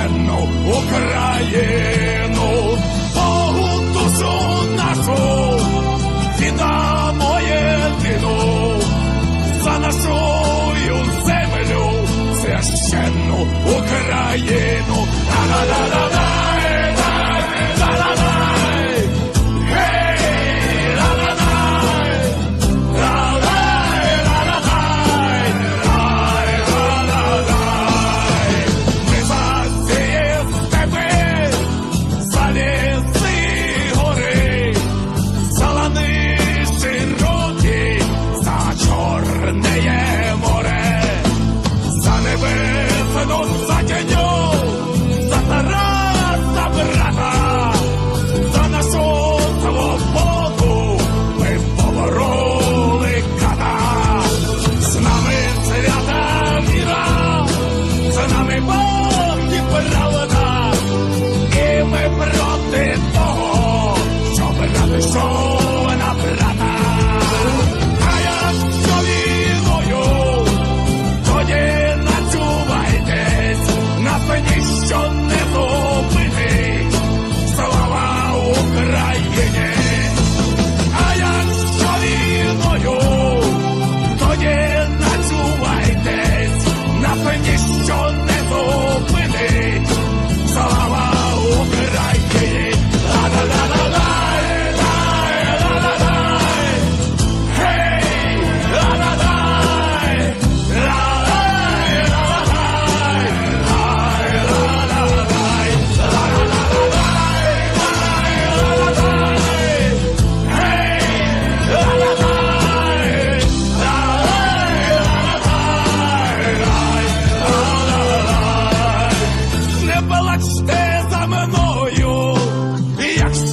священну Україну, Богу душу нашу, віддамо єдину за нашою землю, священну Україну.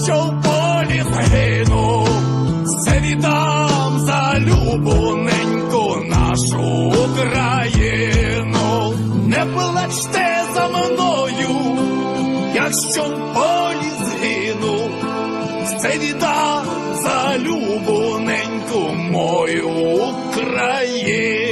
що в полі загинув, це віддам за любоненьку нашу Україну, не плачте за мною, якщо в полі згину, це віддам за любоненьку мою Україну.